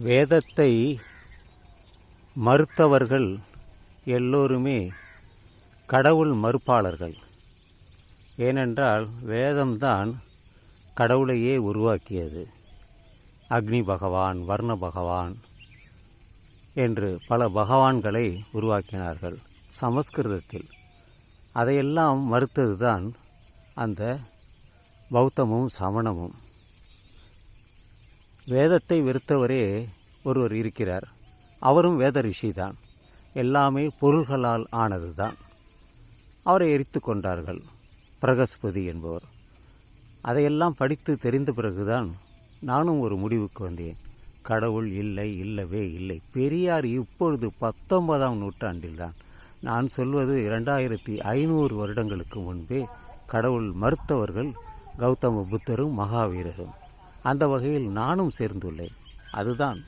வேதத்தை மறுத்தவர்கள் எல்லோருமே கடவுள் மறுப்பாளர்கள். ஏனென்றால் வேதம்தான் கடவுளையே உருவாக்கியது. அக்னி பகவான் வர்ண பகவான் என்று பல பகவான்களை உருவாக்கினார்கள் சமஸ்கிருதத்தில். அதையெல்லாம் மறுத்ததுதான் அந்த பௌத்தமும் சமணமும். வேதத்தை வெறுத்தவரே ஒருவர் இருக்கிறார். அவரும் வேத ரிஷி தான் எல்லாமே பொருள்களால் ஆனது தான் அவரை எரித்து கொண்டார்கள். பிரகஸ்பதி என்பவர். அதையெல்லாம் படித்து தெரிந்த பிறகுதான் நானும் ஒரு முடிவுக்கு வந்தேன். கடவுள் இல்லை இல்லவே இல்லை. பெரியார் இப்பொழுது பத்தொன்பதாம் நூற்றாண்டில்தான். நான் சொல்வது இரண்டாயிரத்தி ஐநூறு வருடங்களுக்கு முன்பே கடவுள் மறுத்தவர்கள் கௌதம புத்தரும் மகாவீரரும். அந்த வகையில் நானும் சேர்ந்துள்ளேன். அதுதான்